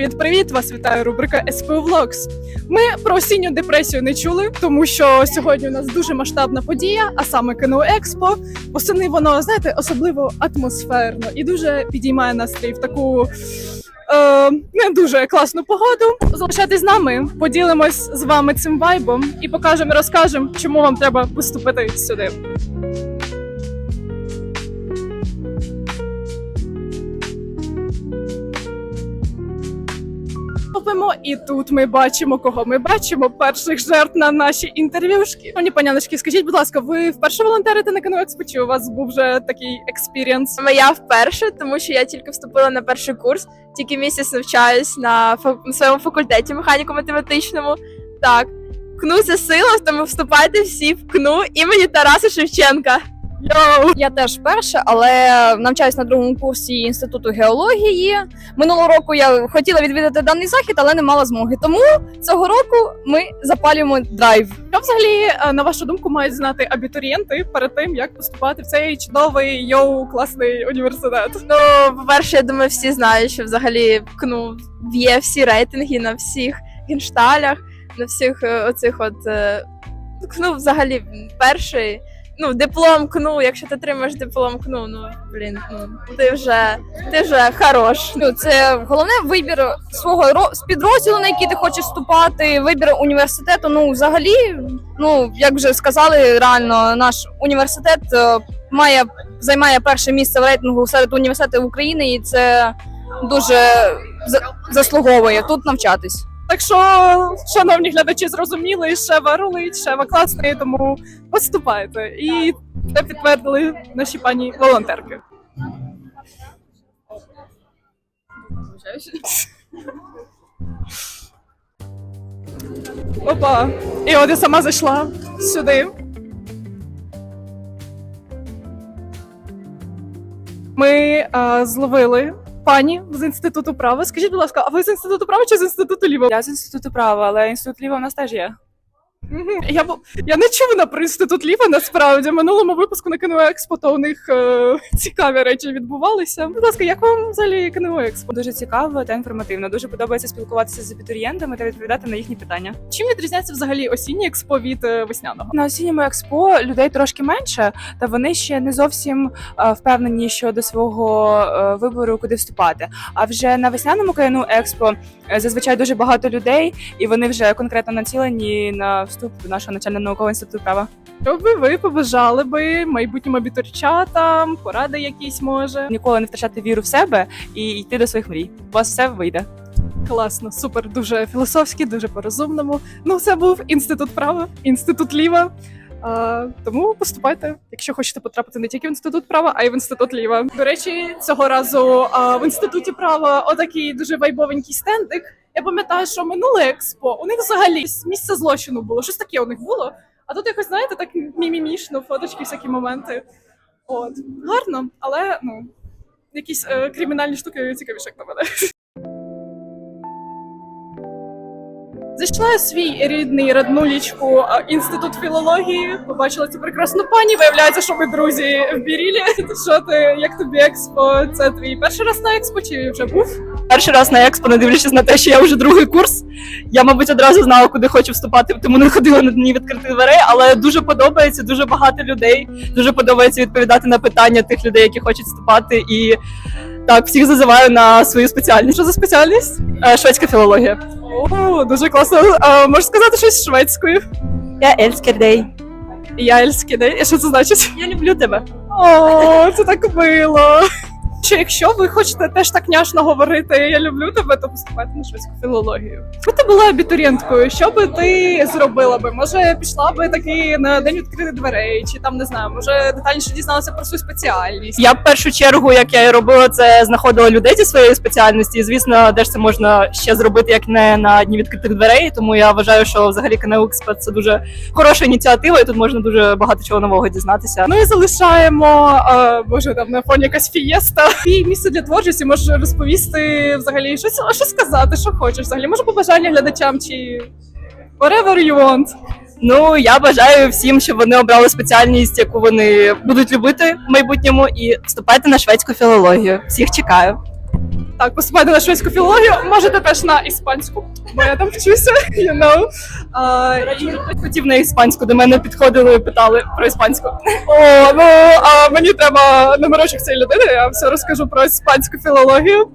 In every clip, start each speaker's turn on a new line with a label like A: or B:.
A: Привіт, привіт! Вас вітає рубрика SPO Vlogs. Ми про осінню депресію не чули, тому що сьогодні у нас дуже масштабна подія, а саме КНО Експо. Восени воно знаєте особливо атмосферно і дуже підіймає настрій в таку. Е, не дуже класну погоду. Залишайтесь з нами, поділимось з вами цим вайбом і покажемо, розкажемо, чому вам треба поступити сюди. Робимо, і тут ми бачимо, кого ми бачимо. Перших жертв на наші інтерв'юшки. Пані паняночки, скажіть, будь ласка, ви вперше волонтерите на Експо, чи у вас був вже такий експірієнс?
B: Моя вперше, тому що я тільки вступила на перший курс, тільки місяць навчаюсь на, фа- на своєму факультеті механіко-математичному. Так, КНУ це сила, тому вступайте всі в КНУ імені Тараса Шевченка.
A: Йоу!
C: Я теж перша, але навчаюсь на другому курсі інституту геології. Минулого року я хотіла відвідати даний захід, але не мала змоги. Тому цього року ми запалюємо драйв.
A: Що взагалі, е, на вашу думку, мають знати абітурієнти перед тим, як поступати в цей чудовий йоу класний університет?
B: Ну, по-перше, я думаю, всі знають, що взагалі КНУ є всі рейтинги на всіх геншталях, на всіх е, оцих от е, КНУ взагалі перший. Ну, диплом КНУ, якщо ти отримаєш диплом КНУ, ну блін, ну ти вже ти вже хорош.
C: Ну, Це головне вибір свого ро- з підрозділу, на який ти хочеш вступати, вибір університету. Ну, взагалі, ну як вже сказали, реально наш університет е, має займає перше місце в рейтингу серед університетів України, і це дуже за- заслуговує тут навчатись.
A: Так що, шановні глядачі, зрозуміли, Шева рулить, Шева класний, тому поступайте. І це підтвердили наші пані волонтерки. Опа. І от я сама зайшла сюди. Ми а, зловили пані з інституту права. Скажіть, будь ласка, а ви з інституту права чи з інституту ліва?
D: Я з інституту права, але інститут ліва у нас теж є.
A: Я я не чула про інститут Ліва насправді. В минулому випуску на КНО Експо то у них е, цікаві речі відбувалися. Будь ласка, як вам взагалі КНО Експо?
D: Дуже цікаво та інформативно. Дуже подобається спілкуватися з абітурієнтами та відповідати на їхні питання.
A: Чим відрізняється взагалі осіннє експо від е, весняного?
D: На осінньому експо людей трошки менше, та вони ще не зовсім е, впевнені щодо свого е, вибору, куди вступати. А вже на весняному КНУ експо зазвичай дуже багато людей, і вони вже конкретно націлені на вступ до нашого навчально-наукового інституту права.
A: Що би ви побажали би майбутнім абітурчатам, поради якісь може?
D: Ніколи не втрачати віру в себе і йти до своїх мрій. У вас все вийде.
A: Класно, супер, дуже філософськи, дуже по-розумному. Ну, це був інститут права, інститут ліва. Тому поступайте, якщо хочете потрапити не тільки в інститут права, а й в інститут ліва. До речі, цього разу в інституті права отакий дуже вайбовенький стендик. Я пам'ятаю, що минуле експо у них взагалі місце злочину було. Щось таке у них було. А тут якось, знаєте, так мімімішно, фоточки, всякі моменти. От гарно, але ну якісь е, кримінальні штуки цікавіше, як на мене. Зайшла свій рідний роднулічку інститут філології. Побачила цю прекрасну пані. Виявляється, що ми друзі в Бірілі. Що ти, як тобі експо? Це твій перший раз на експо чи вже був?
E: перший раз на експо, не дивлячись на те, що я вже другий курс. Я, мабуть, одразу знала, куди хочу вступати, тому не ходила на дні відкритих дверей, але дуже подобається, дуже багато людей. Дуже подобається відповідати на питання тих людей, які хочуть вступати. І так, всіх зазиваю на свою спеціальність.
A: Що за спеціальність?
E: Е, Шведська філологія.
A: О, дуже класно. А, можеш сказати щось шведською?
E: Я Ельскердей.
A: Я ельський, де? І що це значить?
E: Я люблю тебе.
A: О, це так мило. Чи якщо ви хочете теж так няшно говорити Я люблю тебе, то поступайте на шведську філологію. Якби ти була абітурієнткою, що би ти зробила би? Може, пішла би таки на день відкритих дверей, чи там не знаю, може детальніше дізналася про свою спеціальність?
E: Я в першу чергу, як я і робила, це знаходила людей зі своєї спеціальності. І звісно, де ж це можна ще зробити, як не на дні відкритих дверей. Тому я вважаю, що взагалі КНЕУ Експert – це дуже хороша ініціатива, і тут можна дуже багато чого нового дізнатися.
A: Ну і залишаємо, е, боже, там на фоні якась фієста. І місце для творчості можеш розповісти взагалі щось, а що сказати, що хочеш взагалі. Може побажання глядачам чи whatever you want.
E: Ну я бажаю всім, щоб вони обрали спеціальність, яку вони будуть любити в майбутньому, і вступайте на шведську філологію. Всіх чекаю.
A: Так, поступайте на шведську філологію, можете теж на іспанську, бо я там вчуся, you know. А, і...
E: Хотів на іспанську, до мене підходили і питали про іспанську.
A: О, ну а мені треба номерочок цієї людини, я все розкажу про іспанську філологію.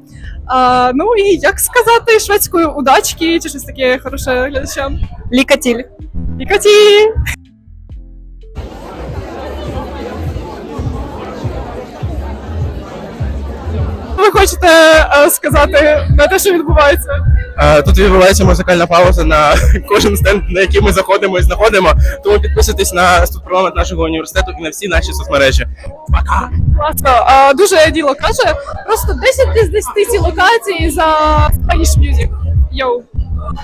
A: А, ну і як сказати шведською удачки чи щось таке хороше глядачам.
E: Лікатіль.
A: Вікаті! Хочете е, сказати на те, що відбувається?
F: Е, Тут відбувається музикальна пауза на кожен стенд, на який ми заходимо і знаходимо. Тому підписуйтесь на студпарламент нашого університету і на всі наші соцмережі. Пока!
A: Класно. Дуже діло каже. Просто 10 з 10 ці локації за Spanish Music. Йоу.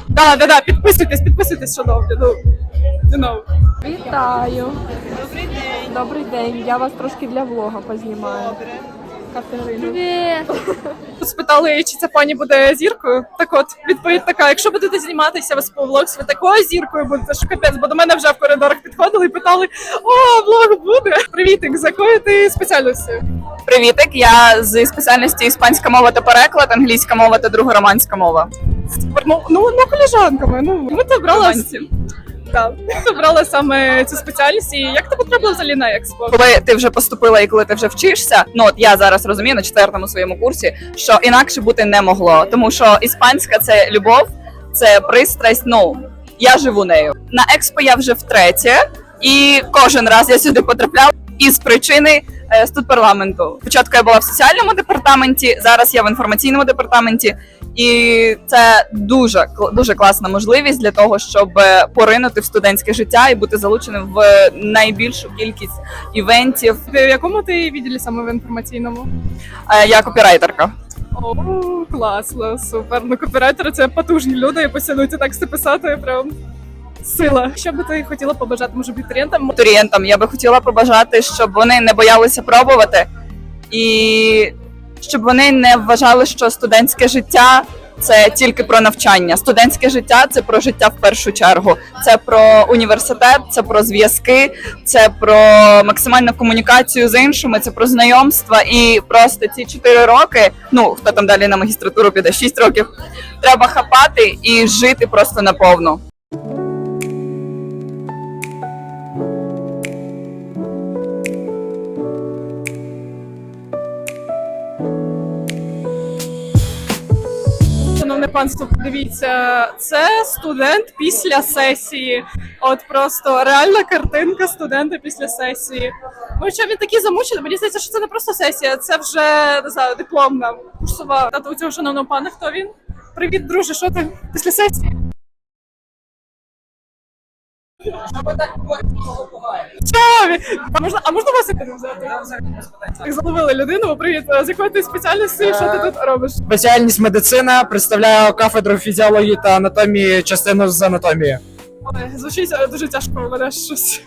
A: Да, да, да, підписуйтесь, підписуйтесь, шановні. Ну, you know.
G: Вітаю. Добрий день. Добрий день. Я вас трошки для влога познімаю. Катерина. Привіт.
A: Тут спитали, чи ця пані буде зіркою. Так от, відповідь така: якщо будете зніматися в СПО влог, ви такою зіркою будете, що капець, бо до мене вже в коридорах підходили і питали: О, влог буде. Привітик, з якої ти спеціальності?
E: Привітик, я з спеціальності іспанська мова та переклад, англійська мова та друга романська мова.
A: Ну, ну, ну коліжанками. Ну, ми то брали Так, обрала саме цю спеціальність. І як ти потрапила взагалі на експо?
E: Коли ти вже поступила і коли ти вже вчишся, ну от я зараз розумію на четвертому своєму курсі, що інакше бути не могло, тому що іспанська це любов, це пристрасть. Ну я живу нею. На експо я вже втретє, і кожен раз я сюди потрапляла із причини е, студпарламенту. Спочатку я була в соціальному департаменті, зараз я в інформаційному департаменті. І це дуже дуже класна можливість для того, щоб е, поринути в студентське життя і бути залученим в найбільшу кількість івентів.
A: В якому ти відділі саме в інформаційному?
E: Е, Я копірайтерка.
A: О, класно, супер. Ну, копірайтери це потужні люди, і постійно ці тексти писати прям сила. Що би ти хотіла побажати, може, абітурієнтам?
E: Абітурієнтам я би хотіла побажати, щоб вони не боялися пробувати і щоб вони не вважали, що студентське життя це тільки про навчання. Студентське життя це про життя в першу чергу. Це про університет, це про зв'язки, це про максимальну комунікацію з іншими, це про знайомства. І просто ці чотири роки, ну хто там далі на магістратуру піде, шість років, треба хапати і жити просто наповну.
A: Шановне панство, подивіться, це студент після сесії. От просто реальна картинка студента після сесії. Ну що він такий замучений? Мені здається, що це не просто сесія, це вже не знаю, дипломна курсова. Тато у цього шановного пана, хто він? Привіт, друже, що ти після сесії? Що? А можна, а можна вас інтерв'ю взяти? Так заловили людину. Привіт, з якої ти спеціальності? Що ти тут робиш?
H: Спеціальність медицина представляю кафедру фізіології та анатомії, частину з анатомії.
A: Ой, звучить е, дуже тяжко у мене щось.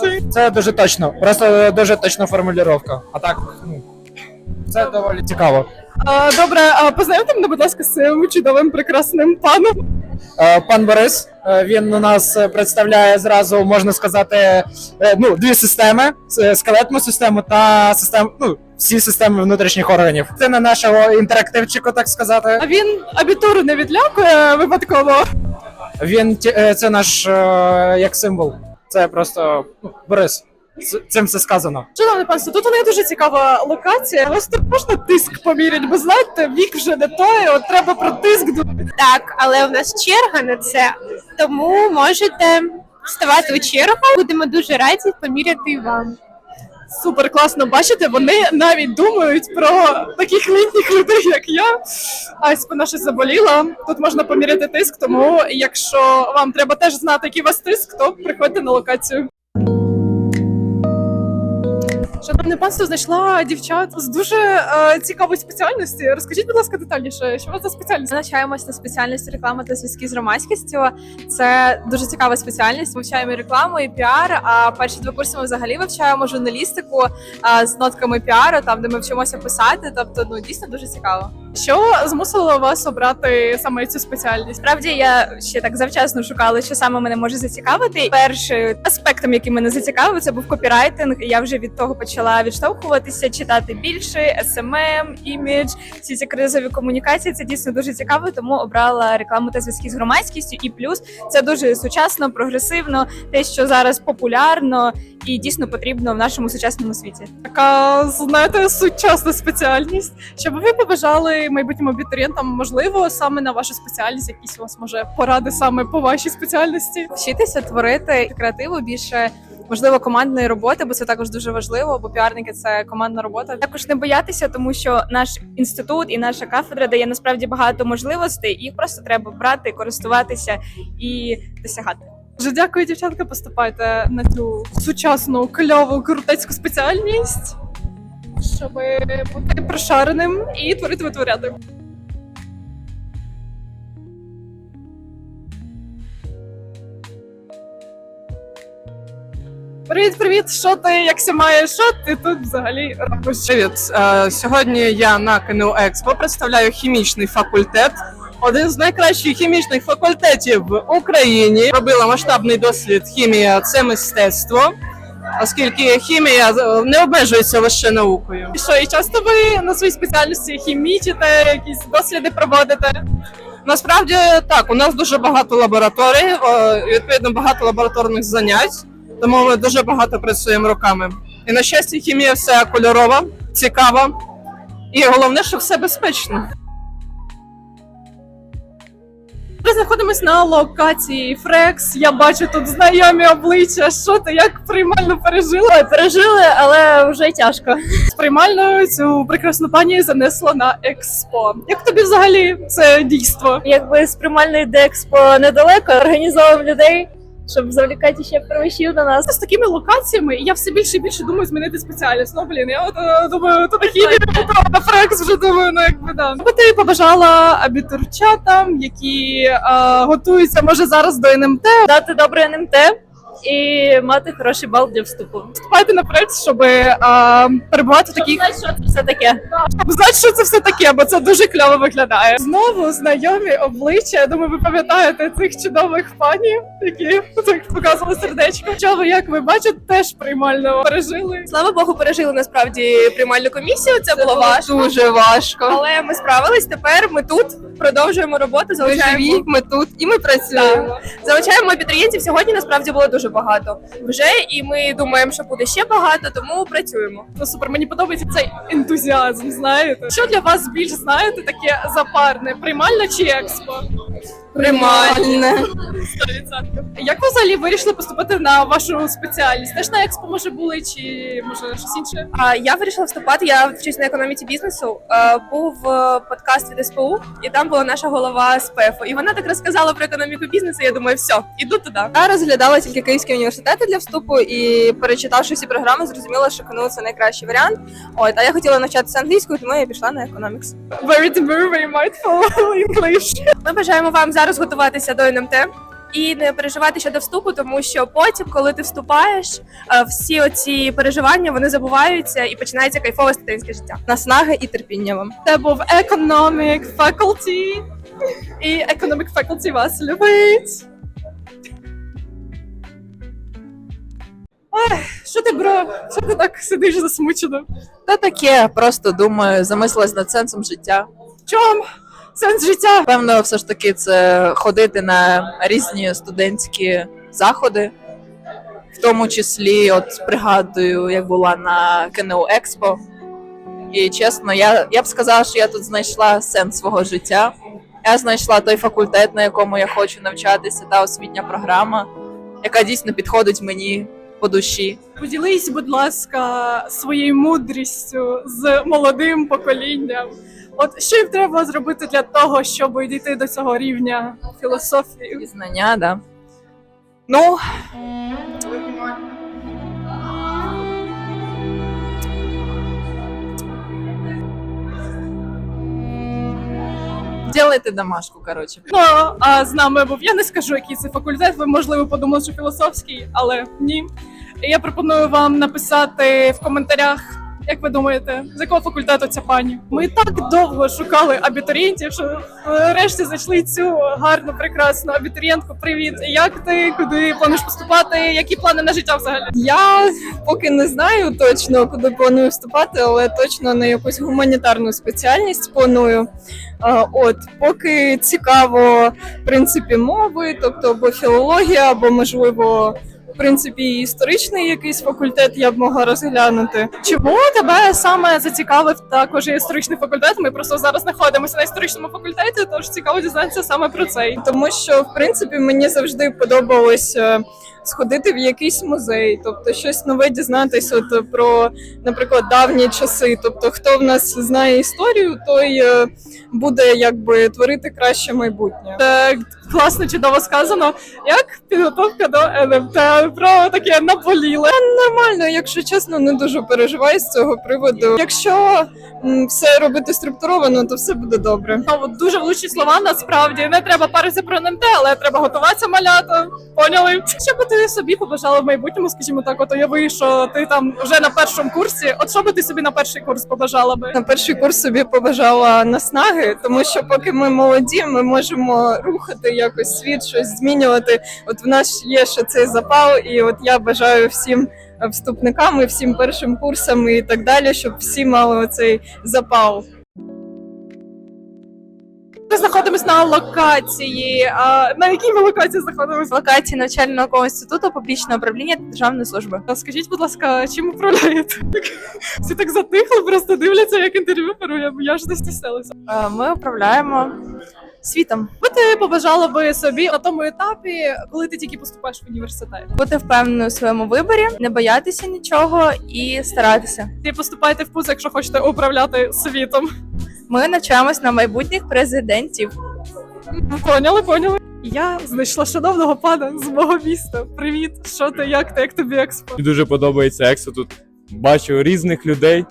A: Це-
H: Це дуже точно, просто дуже точна формулювання. А так, ну це доволі цікаво.
A: А, Добре, а познайомте мене, будь ласка, з цим чудовим прекрасним паном.
H: Е, Пан Борис, е, він у нас е, представляє зразу, можна сказати, ну, дві системи: скелетну систему та систему, ну, всі системи внутрішніх органів. Це на нашого інтерактивчику, так сказати.
A: А він абітуру не відлякує випадково.
H: Він це наш як символ. Це просто ну, Борис. Цим все сказано.
A: Шановне панство, тут у неї дуже цікава локація. У вас тут можна тиск поміряти, бо знаєте, вік вже не той, от треба про тиск думати.
I: Так, але у нас черга на це, тому можете вставати у чергу. Будемо дуже раді поміряти і вам.
A: Супер класно бачите, вони навіть думають про таких літніх людей, як я. А щось заболіла. Тут можна поміряти тиск, тому якщо вам треба теж знати, який у вас тиск, то приходьте на локацію. Шановне панство, знайшла дівчат з дуже е, цікавої спеціальності. Розкажіть, будь ласка, детальніше, що у вас за спеціальність?
J: Ми навчаємося на спеціальності реклами та зв'язки з громадськістю. Це дуже цікава спеціальність. Вивчаємо і рекламу, і піар. А перші два курси ми взагалі вивчаємо журналістику е, з нотками піару, там де ми вчимося писати. Тобто, ну дійсно дуже цікаво.
A: Що змусило вас обрати саме цю спеціальність?
J: Справді я ще так завчасно шукала, що саме мене може зацікавити. Першим аспектом, який мене зацікавив, це був копірайтинг. Я вже від того почала відштовхуватися, читати більше, SMM, імідж, всі ці кризові комунікації. Це дійсно дуже цікаво, тому обрала рекламу та зв'язки з громадськістю. І плюс це дуже сучасно, прогресивно, те, що зараз популярно і дійсно потрібно в нашому сучасному світі.
A: Така, знаєте, сучасна спеціальність. Що би ви побажали майбутнім абітурієнтам, можливо, саме на вашу спеціальність, якісь у вас може поради саме по вашій спеціальності?
J: вчитися творити креативу більше. Можливо, командної роботи, бо це також дуже важливо, бо піарники це командна робота. Також не боятися, тому що наш інститут і наша кафедра дає насправді багато можливостей. Їх просто треба брати, користуватися і досягати.
A: Дуже дякую, дівчатка. Поступайте на цю сучасну, кльову, крутецьку спеціальність, щоб бути прошареним і творити витворяти. Привіт, привіт! Що ти, як ся маєш? Що ти тут взагалі робиш?
K: Привіт. Е, Сьогодні я на КНУ Експо представляю хімічний факультет. Один з найкращих хімічних факультетів в Україні. Робила масштабний дослід хімія це мистецтво, оскільки хімія е, не обмежується лише наукою.
A: І що, і часто ви на своїй спеціальності хімічите, якісь досліди проводите?
K: Насправді так, у нас дуже багато лабораторій, е, відповідно багато лабораторних занять, тому ми дуже багато працюємо руками. І на щастя, хімія вся кольорова, цікава, і головне, що все безпечно.
A: Ми знаходимось на локації Фрекс. Я бачу тут знайомі обличчя. Що ти як приймально пережила?
C: Пережили, але вже тяжко.
A: З приймальною цю прекрасну пані занесло на експо. Як тобі взагалі це дійство?
C: Якби з приймальної до експо недалеко, організовуємо людей, щоб завлікати ще первищів до нас.
A: З такими локаціями я все більше і більше думаю змінити спеціальність. Ну блін, я от е, думаю, то на хімію, то на Фрекс вже думаю, ну якби да. Би ти побажала абітурчатам, які е, готуються може зараз до НМТ,
C: Дати добре НМТ і мати хороший бал для вступу.
A: вступайте на Фрекс, щоб е, перебувати в таких
C: Знаєш, що це все таке?
A: Щоб знати, що це все таке, бо це дуже кльово виглядає. Знову знайомі обличчя. Я думаю, ви пам'ятаєте цих чудових панів, які так показували сердечко. Що ви, як ви бачите, теж приймально пережили.
J: Слава Богу, пережили насправді приймальну комісію. Це, було важко,
K: Дуже важко.
J: але ми справились. Тепер ми тут продовжуємо роботу.
K: Ми
J: Залучаємо
K: живі, ми тут і ми працюємо.
J: залучаємо абітурієнтів. Сьогодні насправді було дуже багато вже, і ми думаємо, що буде ще багато, тому працюємо.
A: Ну супер, мені подобається цей ентузіазм. Знаєте, що для вас більш знаєте таке запарне? Приймальна чи експо?
K: Приймальне.
A: 100%. Як ви взагалі вирішили поступити на вашу спеціальність? Теж на експо може були, чи може щось інше?
J: А я вирішила вступати. Я вчусь на економіці бізнесу. Е, Був е, подкаст від СПУ, і там була наша голова з ПЕФу. І вона так розказала про економіку бізнесу. Я думаю, все, іду туди.
B: Я розглядала тільки київські університети для вступу і перечитавши всі програми, зрозуміла, що КНУ це найкращий варіант. От, а я хотіла навчатися англійською, тому я пішла на економікс.
A: Very very mindful English.
J: Ми бажаємо вам зараз готуватися до НМТ. І не переживати щодо вступу, тому що потім, коли ти вступаєш, е, всі оці переживання вони забуваються і починається кайфове студентське життя.
B: Наснаги і терпіння вам.
A: Це був Economic Faculty. І Economic Faculty вас любить. Ой, що ти, бро? Що ти так сидиш засмучено?
B: Та таке, просто думаю, замислилась над сенсом життя.
A: Чом? Сенс життя.
B: Певно, все ж таки, це ходити на різні студентські заходи, в тому числі, от пригадую, як була на КНУ Експо. І чесно, я, я б сказала, що я тут знайшла сенс свого життя. Я знайшла той факультет, на якому я хочу навчатися, та освітня програма, яка дійсно підходить мені по душі.
A: Поділись, будь ласка, своєю мудрістю з молодим поколінням. От що їм треба зробити для того, щоб дійти до цього рівня філософії?
B: І знання, да. Ну. Делайте домашку, коротше.
A: Ну а з нами був. Я не скажу, який це факультет. Ви можливо подумали, що філософський, але ні. Я пропоную вам написати в коментарях Як ви думаєте, з якого факультету ця пані? Ми так довго шукали абітурієнтів, що нарешті знайшли цю гарну, прекрасну абітурієнтку. Привіт! Як ти? Куди плануєш поступати? Які плани на життя взагалі?
B: Я поки не знаю точно, куди планую вступати, але точно на якусь гуманітарну спеціальність планую. От, поки цікаво, в принципі, мови, тобто або філологія, або можливо. Принципі, і історичний якийсь факультет я б могла розглянути.
A: Чому тебе саме зацікавив також історичний факультет? Ми просто зараз знаходимося на історичному факультеті, тож цікаво дізнатися саме про цей.
B: Тому що, в принципі, мені завжди подобалось е, сходити в якийсь музей, тобто щось нове дізнатися от про, наприклад, давні часи. Тобто, хто в нас знає історію, той е, буде якби творити краще майбутнє.
A: Так, класно, чудово сказано. Як підготовка до НМТ про таке наболіле.
B: Нормально, якщо чесно, не дуже переживаю з цього приводу. Якщо все робити структуровано, то все буде добре.
A: От дуже влучні слова насправді не треба паритися про НМТ, але треба готуватися малята. Поняли? Що би ти собі побажала в майбутньому, скажімо так, от уяви, що ти там вже на першому курсі. От що би ти собі на перший курс побажала би?
B: На перший курс собі побажала наснаги, тому що поки ми молоді, ми можемо рухати якось світ, щось змінювати. От в нас є ще цей запал, і от я бажаю всім вступникам всім першим курсам і так далі, щоб всі мали оцей запал.
A: Ми знаходимося на локації. А на якій ми локації знаходимося?
J: Локації навчально-наукового інституту публічного управління та державної служби.
A: А Скажіть, будь ласка, чим управляєте? Всі так затихли, просто дивляться, як інтерв'ю беру. Я, я ж не стіснялася.
J: Е, Ми управляємо світом.
A: Що ти побажала би собі на тому етапі, коли ти тільки поступаєш в університет?
J: Бути впевненою у своєму виборі, не боятися нічого і старатися.
A: І поступайте в ПУЗ, якщо хочете управляти світом.
J: Ми навчаємось на майбутніх президентів.
A: Поняли, поняли. Я знайшла шановного пана з мого міста. Привіт, що ти, як ти, як тобі експо?
L: Мені дуже подобається Ексо. Тут бачу різних людей.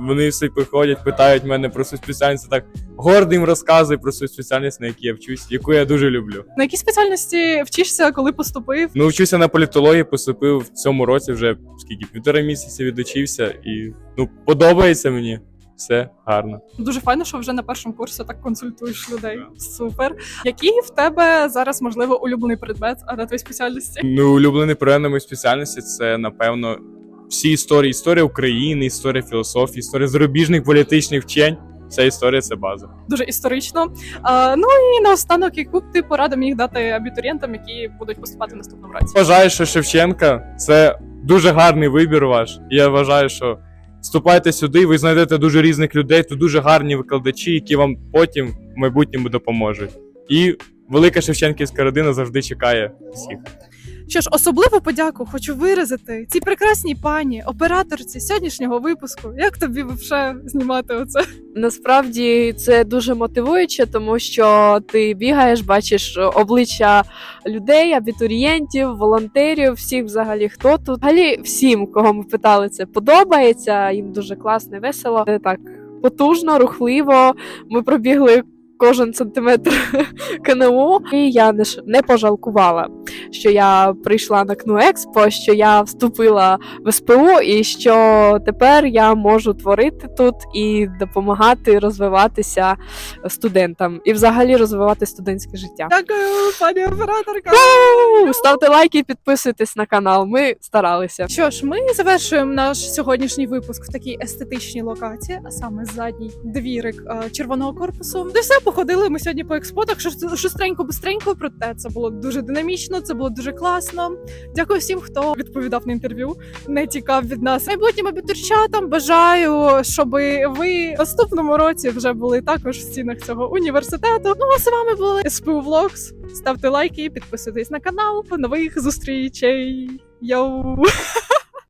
L: Вони всі приходять, питають мене про свою спеціальність. Так гордо їм розказую про свою спеціальність, на якій я вчусь, яку я дуже люблю.
A: На якій спеціальності вчишся, коли поступив?
L: Ну, вчуся на політології, поступив в цьому році вже скільки півтора місяці відучився, і ну подобається мені. Все гарно.
A: Дуже файно, що вже на першому курсі так консультуєш людей. Супер. Який в тебе зараз можливо улюблений предмет, а на твоїй спеціальності?
L: Ну, улюблений проект на моїй спеціальності це напевно всі історії: історія України, історія філософії, історія зарубіжних політичних вчень. Вся історія це база.
A: Дуже історично. А, ну і наостанок, яку б ти пораду міг дати абітурієнтам, які будуть поступати в наступному році?
L: Вважаю, що Шевченка це дуже гарний вибір ваш. Я вважаю, що вступайте сюди, ви знайдете дуже різних людей, тут дуже гарні викладачі, які вам потім в майбутньому допоможуть. І велика Шевченківська родина завжди чекає всіх.
A: Що ж, особливу подяку хочу виразити цій прекрасній пані, операторці сьогоднішнього випуску. Як тобі вже знімати оце?
G: Насправді це дуже мотивуюче, тому що ти бігаєш, бачиш обличчя людей, абітурієнтів, волонтерів, всіх взагалі хто тут. Взагалі всім, кого ми питали, це подобається. Їм дуже класно, весело. Так потужно, рухливо. Ми пробігли. Кожен сантиметр КНУ, і я не, не пожалкувала, що я прийшла на КНУ Експо, що я вступила в СПУ, і що тепер я можу творити тут і допомагати розвиватися студентам, і взагалі розвивати студентське життя.
A: Дякую, пані операторка.
G: Ставте лайки, підписуйтесь на канал. Ми старалися.
A: Що ж, ми завершуємо наш сьогоднішній випуск в такій естетичній локації, а саме задній двірик е, червоного корпусу. Де все походили ми сьогодні по експотах. Шустренько, бистренько, проте це було дуже динамічно, це було дуже класно. Дякую всім, хто відповідав на інтерв'ю, не тікав від нас. Майбутнім абітурчатам бажаю, щоб ви в наступному році вже були також в стінах цього університету. Ну а з вами були СПУ Влогс. Ставте лайки, підписуйтесь на канал. Нових зустрічей. Йоу!